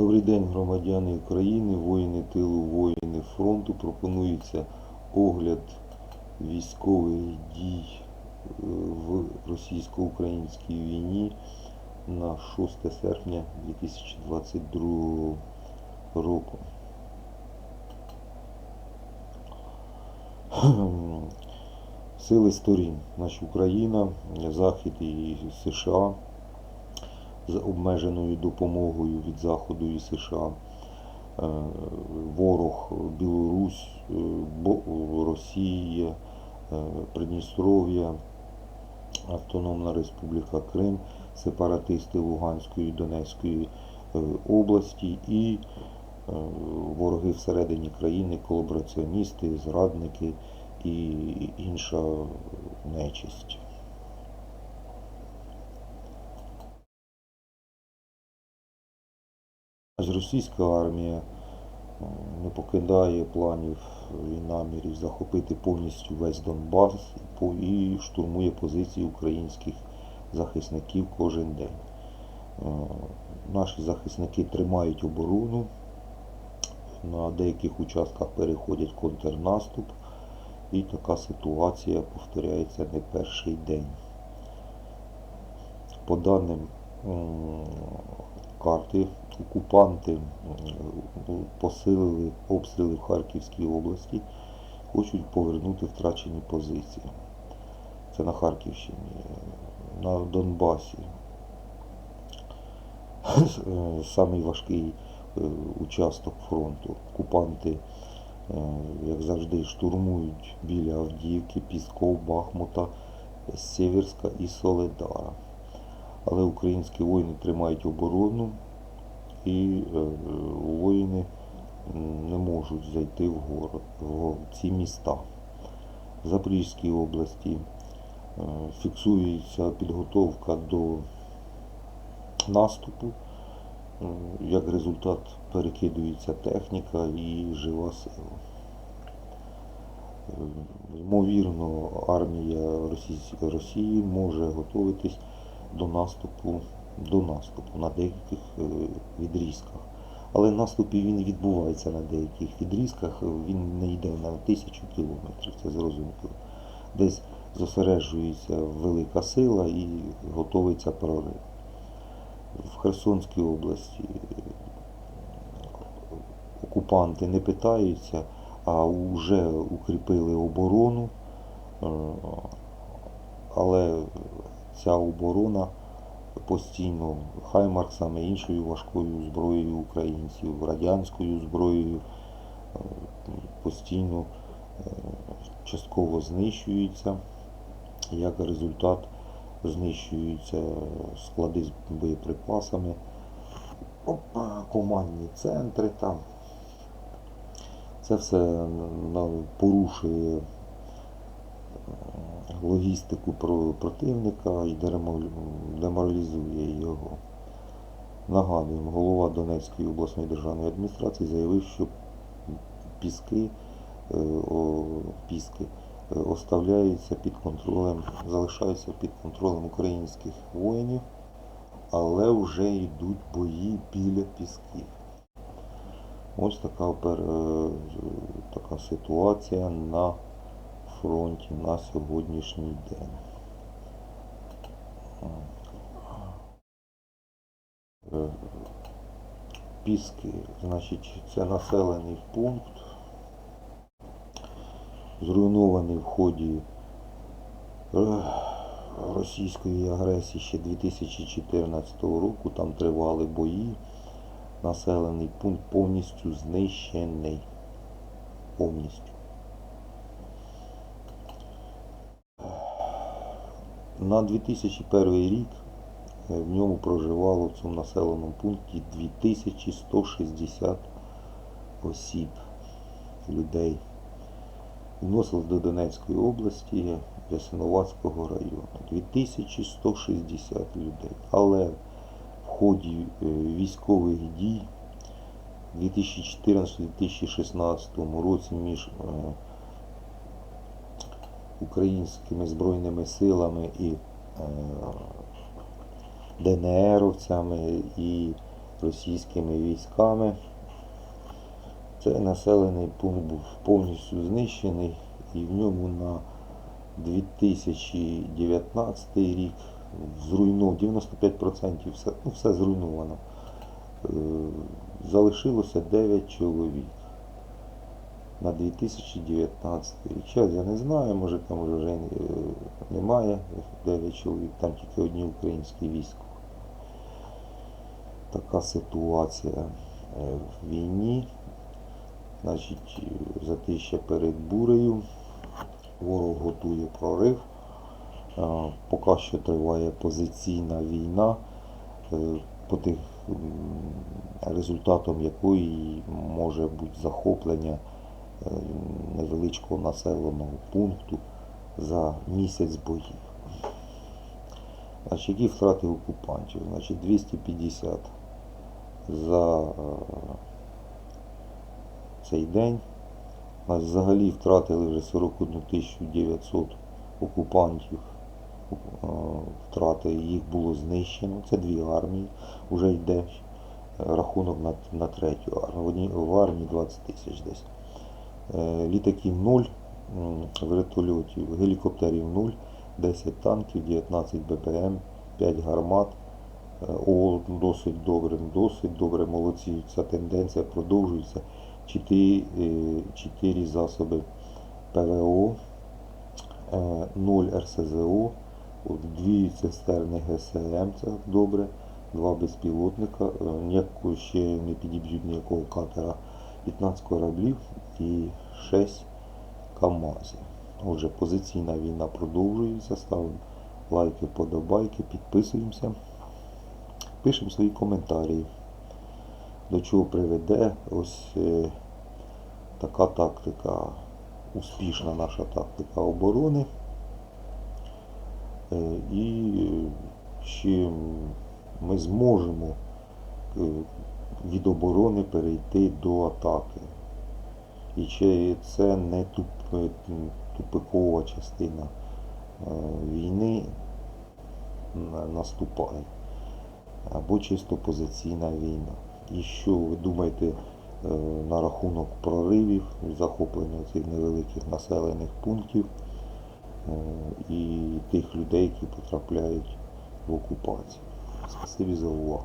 Добрий день, громадяни України, воїни тилу, воїни фронту. Пропонується огляд військових дій е, в російсько-українській війні на 6 серпня 2022 року. Сили сторін. Значить, Україна, Захід і США з обмеженою допомогою від Заходу і США. Е, Ворог Білорусь, е, Росія, е, Придністров'я, Автономна Республіка Крим, сепаратисти Луганської і Донецької області і вороги всередині країни, колабораціоністи, зрадники і інша нечисть. Російська армія е, не покидає планів і намірів захопити повністю весь Донбас і штурмує позиції українських захисників кожен день. Е, Наші захисники тримають оборону, на деяких участках переходять контрнаступ, і така ситуація повторяється не перший день. По даним карти, окупанти посилили обстріли в Харківській області, хочуть повернути втрачені позиції. Це на Харківщині, на Донбасі. Е, Самий важкий е, участок фронту. Окупанти, е, як завжди, штурмують біля Авдіївки, Пісков, Бахмута, Сєвєрська і Соледара. Але українські воїни тримають оборону і е, воїни не можуть зайти в город, в ці міста. В Запорізькій області е, фіксується підготовка до наступу. Е, Як результат перекидується техніка і жива сила. Ймовірно, армія Росії може готуватись до наступу, до наступу на деяких е, відрізках. Але наступ він відбувається на деяких відрізках, він не йде на тисячу кілометрів, це зрозуміло. Десь зосереджується велика сила і готується прорив. В Херсонській області окупанти не питаються, а вже укріпили оборону, е, але ця оборона постійно хаймарсами, іншою важкою зброєю українців, радянською зброєю е, постійно е, частково знищується. Як результат знищуються склади з боєприпасами, опа, командні центри там. Це все порушує логістику про- противника і деморалізує його. Нагадуємо, голова Донецької обласної державної адміністрації заявив, що піски, е, о, піски е, оставляються під контролем, залишаються під контролем українських воїнів, але вже йдуть бої біля пісків. Ось така, е, така ситуація на фронті на сьогоднішній день. Е, Піски, значить, це населений пункт, зруйнований в ході е, російської агресії ще 2014 року. Там тривали бої. Населений пункт повністю знищений. Повністю. На 2001 рік е, в ньому проживало в цьому населеному пункті 2160 осіб, людей. Відносилось до Донецької області, Ясиновацького району. 2160 людей. Але в ході е, військових дій в 2014-2016 році між е, українськими збройними силами і е, ДНРовцями і російськими військами. Цей населений пункт був повністю знищений і в ньому на 2019 рік зруйновано 95% все, ну, все зруйновано. Е, Залишилося 9 чоловік на 2019 рік. Зараз я не знаю, може там вже е, немає 9 чоловік, там тільки одні українські війська. Така ситуація е, в війні. Значить, е, затища перед бурею. Ворог готує прорив. Поки що триває позиційна війна, по тих, результатом якої може бути захоплення невеличкого населеного пункту за місяць боїв. Значить, які втрати окупантів? Значить, 250 за е, цей день. Нас взагалі втратили вже 41 900 окупантів. Е, Втрати їх було знищено. Це дві армії. Вже йде е, рахунок на, на третю армію. В армії 20 тисяч десь. Е, Літаків 0, вертольотів, гелікоптерів 0, 10 танків, 19 БПМ, 5 гармат. Е, О, досить добре, досить добре, молодці. Ця тенденція продовжується. 4, 4 засоби ПВО, 0 РСЗО, от дві цистерни ГСМ, це добре, два безпілотника, е, ніякого ще не підіб'ють ніякого катера, 15 кораблів і 6 КАМАЗів. Отже, позиційна війна продовжується. Ставимо лайки, подобайки, підписуємося, пишемо свої коментарі. До чого приведе ось е, така тактика, успішна наша тактика оборони. Е, І чи ми зможемо е, оборони перейти до атаки. І чи це не туп, тупикова частина е, війни наступає, або чисто позиційна війна. І що ви думаєте е, на рахунок проривів, захоплення цих невеликих населених пунктів е, і тих людей, які потрапляють в окупацію? Спасибі за увагу.